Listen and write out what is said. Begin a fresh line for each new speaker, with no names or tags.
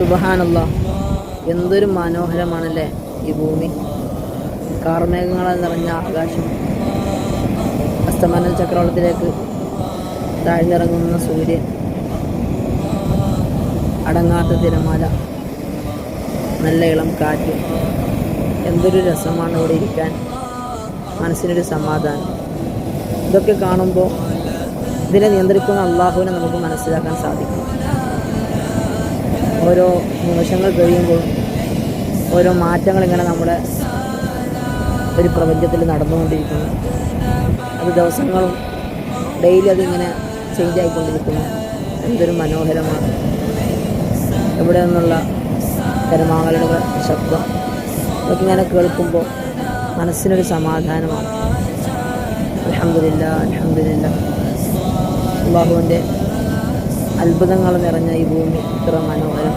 സുബഹാനല്ല. എന്തൊരു മനോഹരമാണല്ലേ ഈ ഭൂമി. കാർമേഘങ്ങളാൽ നിറഞ്ഞ ആകാശം. അസ്തമന ചക്രവളത്തിലേക്ക് താഴ്ന്നിറങ്ങുന്ന സൂര്യൻ. അടങ്ങാത്ത തിരമാല. നല്ല ഇളം കാറ്റ്. എന്തൊരു രസമാണ് ഇവിടെ ഇരിക്കാൻ. മനസ്സിനൊരു സമാധാനം. ഇതൊക്കെ കാണുമ്പോൾ ഇതിനെ നിയന്ത്രിക്കുന്ന അള്ളാഹുവിനെ നമുക്ക് മനസ്സിലാക്കാൻ സാധിക്കും. ഓരോ നിമിഷങ്ങൾ കഴിയുമ്പോൾ ഓരോ മാറ്റങ്ങൾ ഇങ്ങനെ നമ്മുടെ ഒരു പ്രപഞ്ചത്തിൽ നടന്നുകൊണ്ടിരിക്കുന്നു. അത് ദിവസങ്ങളും ഡെയിലി അതിങ്ങനെ ചേഞ്ച് ആയിക്കൊണ്ടിരിക്കുന്നു. എന്തൊരു മനോഹരമാണ്. ഇവിടെ നിന്നുള്ള തിരമാലകളുടെ ശബ്ദം? ഇതൊക്കെ ഇങ്ങനെ കേൾക്കുമ്പോൾ മനസ്സിനൊരു സമാധാനമാണ്. അലഹമില്ല അലഹമില്ല അള്ളാഹുവിന്റെ അത്ഭുതങ്ങൾ നിറഞ്ഞ ഈ ഭൂമി ഇത്ര മനോഹരം